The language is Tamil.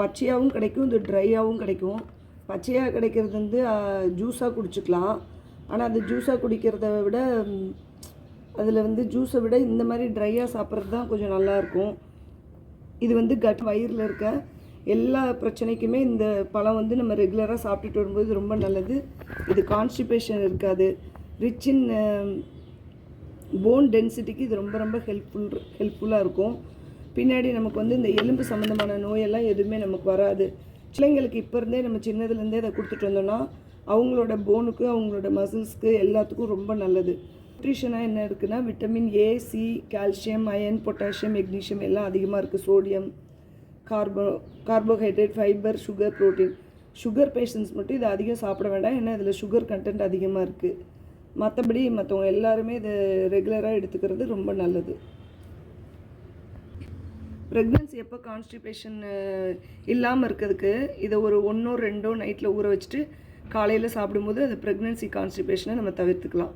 பச்சையாகவும் கிடைக்கும் இது ட்ரையாகவும் கிடைக்கும். பச்சையாக கிடைக்கிறது வந்து ஜூஸாக குடிச்சுக்கலாம். ஆனால் அது ஜூஸாக குடிக்கிறத விட அதில் வந்து ஜூஸை விட இந்த மாதிரி ட்ரையாக சாப்பிட்றது தான் கொஞ்சம் நல்லாயிருக்கும் இது வந்து கட் வயிறில் இருக்க எல்லா பிரச்சனைக்குமே இந்த பழம் வந்து நம்ம ரெகுலராக சாப்பிட்டுட்டு வரும்போது ரொம்ப நல்லது. இது கான்ஸ்டிபேஷன் இருக்காது. ரிச் இன் போன் டென்சிட்டிக்கு இது ரொம்ப ரொம்ப ஹெல்ப்ஃபுல் ஹெல்ப்ஃபுல்லாக இருக்கும். பின்னாடி நமக்கு வந்து இந்த எலும்பு சம்மந்தமான நோயெல்லாம் எதுவுமே நமக்கு வராது. பிள்ளைங்களுக்கு இப்போ இருந்தே நம்ம சின்னதுலேருந்தே அதை கொடுத்துட்டு வந்தோம்னா அவங்களோட போனுக்கு அவங்களோட மசில்ஸ்க்கு எல்லாத்துக்கும் ரொம்ப நல்லது. நியூட்ரிஷனாக என்ன இருக்குன்னா vitamin A C calcium iron potassium magnesium எல்லாம் அதிகமாக இருக்குது sodium carbo carbohydrate fibre sugar protein sugar patients மட்டும் இதை அதிகம் சாப்பிட வேண்டாம். ஏன்னா இதில் சுகர் கண்டென்ட் அதிகமாக இருக்குது மற்றபடி மற்றவங்க எல்லாருமே இதை ரெகுலராக எடுத்துக்கிறது ரொம்ப நல்லது. ப்ரெக்னன்சி எப்போ கான்ஸ்டிபேஷன் இல்லாமல் இருக்கிறதுக்கு இதை ஒரு ஒன்றோ ரெண்டோ நைட்டில் ஊற வச்சுட்டு காலையில் சாப்பிடும்போது அந்த ப்ரெக்னென்சி கான்ஸ்டிபேஷனை நம்ம தவிர்த்துக்கலாம்.